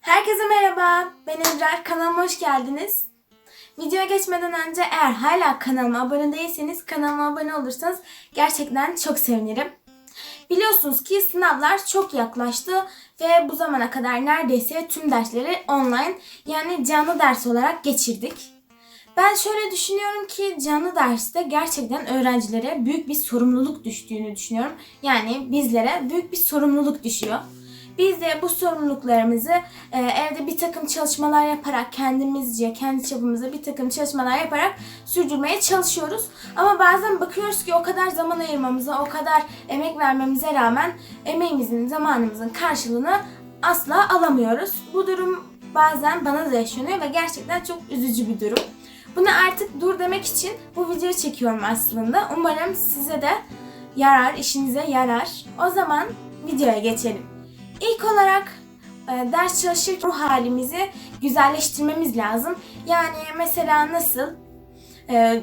Herkese merhaba. Ben Ebrar. Kanalıma hoş geldiniz. Videoya geçmeden önce eğer hala kanalıma abone değilseniz kanalıma abone olursanız gerçekten çok sevinirim. Biliyorsunuz ki sınavlar çok yaklaştı ve bu zamana kadar neredeyse tüm dersleri online yani canlı ders olarak geçirdik. Ben şöyle düşünüyorum ki canlı derste gerçekten öğrencilere büyük bir sorumluluk düştüğünü düşünüyorum. Yani bizlere büyük bir sorumluluk düşüyor. Biz de bu sorumluluklarımızı e, evde bir takım çalışmalar yaparak kendimizce, kendi çapımızda bir takım çalışmalar yaparak sürdürmeye çalışıyoruz. Ama bazen bakıyoruz ki o kadar zaman ayırmamıza, o kadar emek vermemize rağmen emeğimizin, zamanımızın karşılığını asla alamıyoruz. Bu durum bazen bana da yaşanıyor ve gerçekten çok üzücü bir durum. Buna artık dur demek için bu videoyu çekiyorum aslında. Umarım size de yarar, işinize yarar. O zaman videoya geçelim. İlk olarak e, ders çalışırken ruh halimizi güzelleştirmemiz lazım. Yani mesela nasıl? E,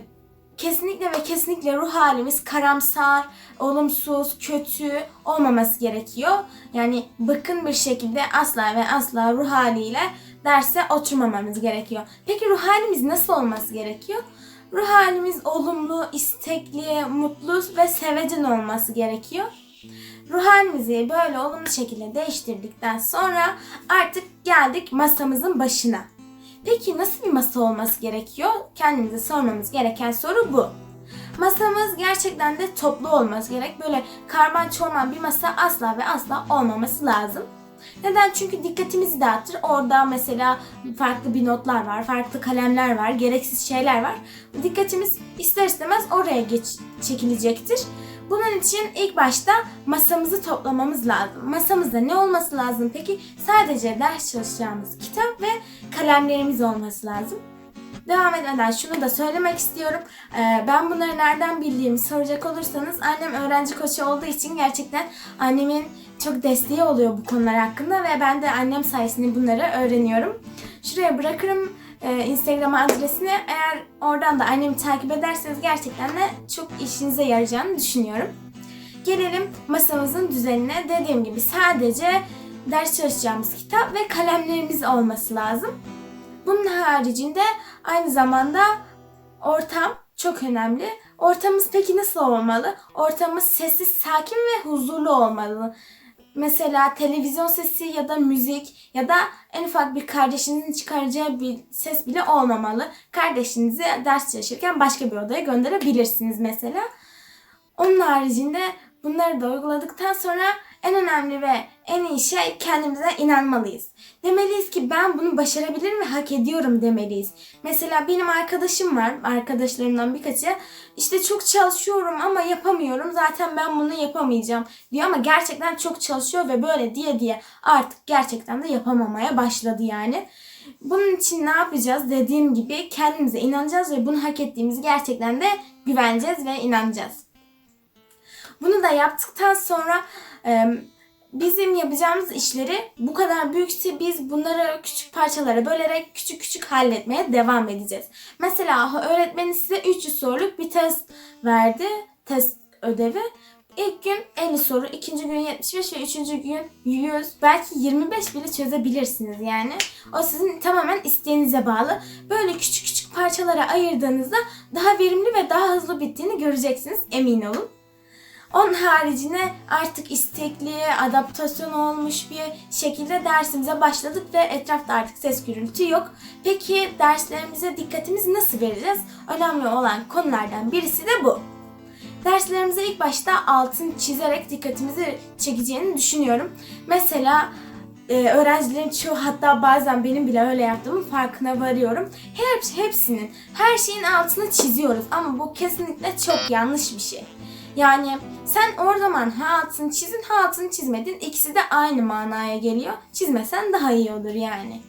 kesinlikle ve kesinlikle ruh halimiz karamsar, olumsuz, kötü olmaması gerekiyor. Yani bakın bir şekilde asla ve asla ruh haliyle derse oturmamamız gerekiyor. Peki ruh halimiz nasıl olması gerekiyor? Ruh halimiz olumlu, istekli, mutlu ve sevecen olması gerekiyor. Ruh halimizi böyle olumlu şekilde değiştirdikten sonra artık geldik masamızın başına. Peki nasıl bir masa olması gerekiyor? Kendimize sormamız gereken soru bu. Masamız gerçekten de toplu olması gerek. Böyle karman çorman bir masa asla ve asla olmaması lazım. Neden? Çünkü dikkatimizi dağıtır. Orada mesela farklı bir notlar var, farklı kalemler var, gereksiz şeyler var. Dikkatimiz ister istemez oraya geç, çekilecektir. Bunun için ilk başta masamızı toplamamız lazım. Masamızda ne olması lazım peki? Sadece ders çalışacağımız kitap ve kalemlerimiz olması lazım. Devam etmeden şunu da söylemek istiyorum. Ee, ben bunları nereden bildiğimi soracak olursanız annem öğrenci koçu olduğu için gerçekten annemin çok desteği oluyor bu konular hakkında ve ben de annem sayesinde bunları öğreniyorum. Şuraya bırakırım e, Instagram adresini. Eğer oradan da annemi takip ederseniz gerçekten de çok işinize yarayacağını düşünüyorum. Gelelim masamızın düzenine. Dediğim gibi sadece ders çalışacağımız kitap ve kalemlerimiz olması lazım. Bunun haricinde aynı zamanda ortam çok önemli. Ortamımız peki nasıl olmalı? Ortamımız sessiz, sakin ve huzurlu olmalı. Mesela televizyon sesi ya da müzik ya da en ufak bir kardeşinizin çıkaracağı bir ses bile olmamalı. Kardeşinizi ders çalışırken başka bir odaya gönderebilirsiniz mesela. Onun haricinde bunları da uyguladıktan sonra en önemli ve en iyi şey kendimize inanmalıyız. Demeliyiz ki ben bunu başarabilirim ve hak ediyorum demeliyiz. Mesela benim arkadaşım var, arkadaşlarımdan birkaçı işte çok çalışıyorum ama yapamıyorum zaten ben bunu yapamayacağım diyor ama gerçekten çok çalışıyor ve böyle diye diye artık gerçekten de yapamamaya başladı yani. Bunun için ne yapacağız? Dediğim gibi kendimize inanacağız ve bunu hak ettiğimizi gerçekten de güveneceğiz ve inanacağız. Bunu da yaptıktan sonra bizim yapacağımız işleri bu kadar büyükse biz bunları küçük parçalara bölerek küçük küçük halletmeye devam edeceğiz. Mesela öğretmenin size 300 soruluk bir test verdi. Test ödevi. İlk gün 50 soru, ikinci gün 75 ve üçüncü gün 100, belki 25 bile çözebilirsiniz yani. O sizin tamamen isteğinize bağlı. Böyle küçük küçük parçalara ayırdığınızda daha verimli ve daha hızlı bittiğini göreceksiniz emin olun. Onun haricinde artık istekli, adaptasyon olmuş bir şekilde dersimize başladık ve etrafta artık ses gürültü yok. Peki derslerimize dikkatimizi nasıl vereceğiz? Önemli olan konulardan birisi de bu. Derslerimize ilk başta altın çizerek dikkatimizi çekeceğini düşünüyorum. Mesela e, öğrencilerin çoğu hatta bazen benim bile öyle yaptığımın farkına varıyorum. Hep, hepsinin, her şeyin altını çiziyoruz ama bu kesinlikle çok yanlış bir şey. Yani sen o zaman ha altını çizin ha altını çizmedin. İkisi de aynı manaya geliyor. Çizmesen daha iyi olur yani.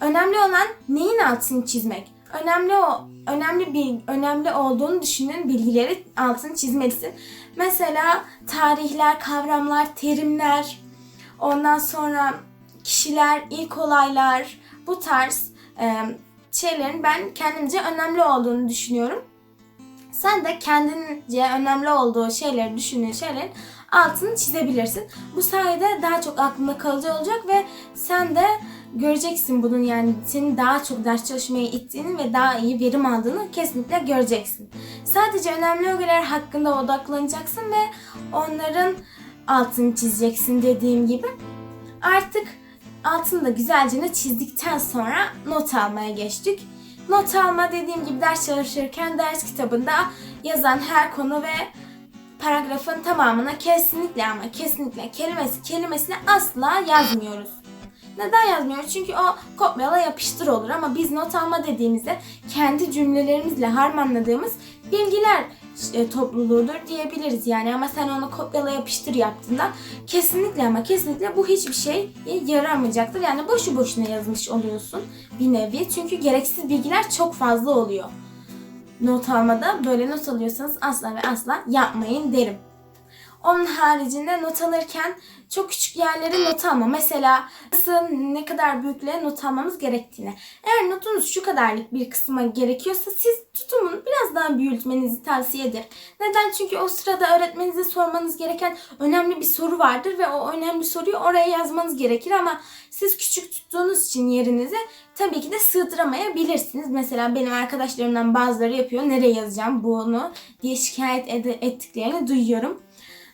Önemli olan neyin altını çizmek? Önemli o önemli bir önemli olduğunu düşündüğün bilgileri altını çizmelisin. Mesela tarihler, kavramlar, terimler, ondan sonra kişiler, ilk olaylar, bu tarz e, şeylerin ben kendimce önemli olduğunu düşünüyorum. Sen de kendince önemli olduğu şeyleri düşündüğün şeylerin altını çizebilirsin. Bu sayede daha çok aklında kalıcı olacak ve sen de göreceksin bunun yani senin daha çok ders çalışmaya ittiğini ve daha iyi verim aldığını kesinlikle göreceksin. Sadece önemli ögeler hakkında odaklanacaksın ve onların altını çizeceksin dediğim gibi. Artık altını da güzelce çizdikten sonra not almaya geçtik. Not alma dediğim gibi ders çalışırken ders kitabında yazan her konu ve paragrafın tamamına kesinlikle ama kesinlikle kelimesi kelimesine asla yazmıyoruz. Neden yazmıyoruz? Çünkü o kopyala yapıştır olur ama biz not alma dediğimizde kendi cümlelerimizle harmanladığımız bilgiler e, topluluğudur diyebiliriz yani ama sen onu kopyala yapıştır yaptığında kesinlikle ama kesinlikle bu hiçbir şey yaramayacaktır. Yani boşu boşuna yazmış oluyorsun bir nevi çünkü gereksiz bilgiler çok fazla oluyor. Not almada böyle not alıyorsanız asla ve asla yapmayın derim. Onun haricinde not alırken çok küçük yerleri not alma. Mesela nasıl ne kadar büyüklüğe not almamız gerektiğini. Eğer notunuz şu kadarlık bir kısma gerekiyorsa siz tutumunu biraz daha büyütmenizi tavsiye ederim. Neden? Çünkü o sırada öğretmeninize sormanız gereken önemli bir soru vardır ve o önemli soruyu oraya yazmanız gerekir ama siz küçük tuttuğunuz için yerinizi tabii ki de sığdıramayabilirsiniz. Mesela benim arkadaşlarımdan bazıları yapıyor. Nereye yazacağım bunu diye şikayet ed- ettiklerini duyuyorum.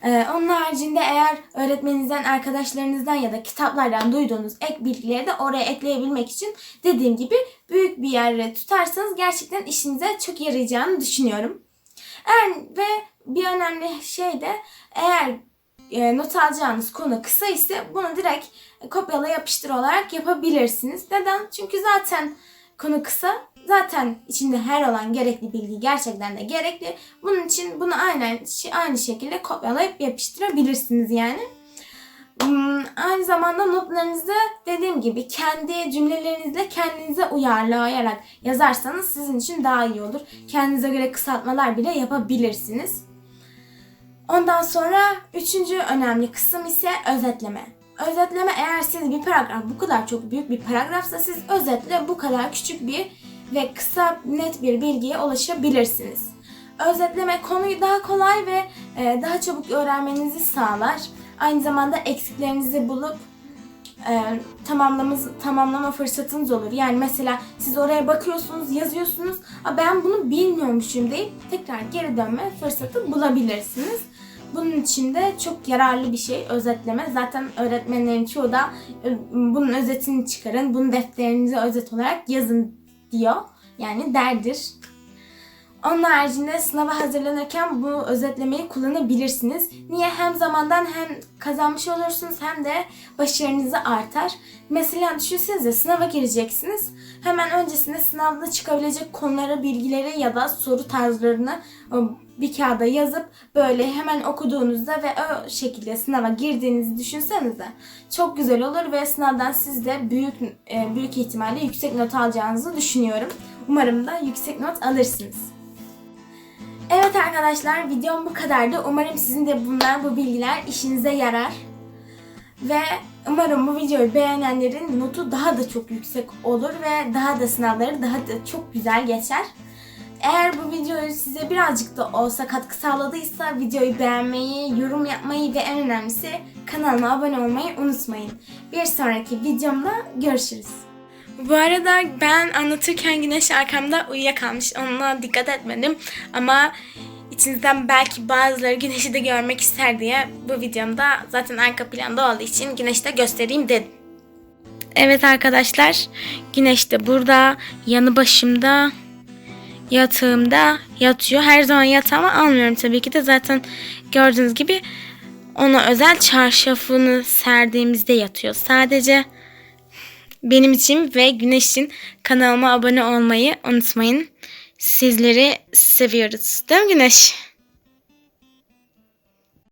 Ee, onun haricinde eğer öğretmeninizden, arkadaşlarınızdan ya da kitaplardan duyduğunuz ek bilgileri de oraya ekleyebilmek için dediğim gibi büyük bir yere tutarsanız gerçekten işinize çok yarayacağını düşünüyorum. Eğer ve bir önemli şey de eğer e, not alacağınız konu kısa ise bunu direkt kopyala yapıştır olarak yapabilirsiniz. Neden? Çünkü zaten konu kısa zaten içinde her olan gerekli bilgi gerçekten de gerekli. Bunun için bunu aynen aynı şekilde kopyalayıp yapıştırabilirsiniz yani. Hmm, aynı zamanda notlarınızı dediğim gibi kendi cümlelerinizle kendinize uyarlayarak yazarsanız sizin için daha iyi olur. Kendinize göre kısaltmalar bile yapabilirsiniz. Ondan sonra üçüncü önemli kısım ise özetleme. Özetleme eğer siz bir paragraf bu kadar çok büyük bir paragrafsa siz özetle bu kadar küçük bir ve kısa net bir bilgiye ulaşabilirsiniz. Özetleme konuyu daha kolay ve e, daha çabuk öğrenmenizi sağlar. Aynı zamanda eksiklerinizi bulup e, tamamlama fırsatınız olur. Yani mesela siz oraya bakıyorsunuz, yazıyorsunuz. ben bunu bilmiyormuşum deyip tekrar geri dönme fırsatı bulabilirsiniz. Bunun için de çok yararlı bir şey özetleme. Zaten öğretmenlerin çoğu da e, bunun özetini çıkarın, bunu defterinize özet olarak yazın diyor. Yani derdir. Onun haricinde sınava hazırlanırken bu özetlemeyi kullanabilirsiniz. Niye? Hem zamandan hem kazanmış olursunuz hem de başarınızı artar. Mesela düşünsenize sınava gireceksiniz. Hemen öncesinde sınavda çıkabilecek konuları, bilgileri ya da soru tarzlarını bir kağıda yazıp böyle hemen okuduğunuzda ve o şekilde sınava girdiğinizi düşünsenize. Çok güzel olur ve sınavdan siz de büyük e, büyük ihtimalle yüksek not alacağınızı düşünüyorum. Umarım da yüksek not alırsınız. Evet arkadaşlar videom bu kadardı. Umarım sizin de bunlar bu bilgiler işinize yarar. Ve umarım bu videoyu beğenenlerin notu daha da çok yüksek olur ve daha da sınavları daha da çok güzel geçer. Eğer bu videoyu size birazcık da olsa katkı sağladıysa videoyu beğenmeyi, yorum yapmayı ve en önemlisi kanalıma abone olmayı unutmayın. Bir sonraki videomda görüşürüz. Bu arada ben anlatırken güneş arkamda uyuyakalmış. Onunla dikkat etmedim. Ama içinizden belki bazıları güneşi de görmek ister diye bu videomda zaten arka planda olduğu için güneşi de göstereyim dedim. Evet arkadaşlar güneş de burada yanı başımda yatağımda yatıyor. Her zaman yatağıma almıyorum tabii ki de zaten gördüğünüz gibi ona özel çarşafını serdiğimizde yatıyor. Sadece benim için ve Güneş için kanalıma abone olmayı unutmayın. Sizleri seviyoruz. Değil mi Güneş?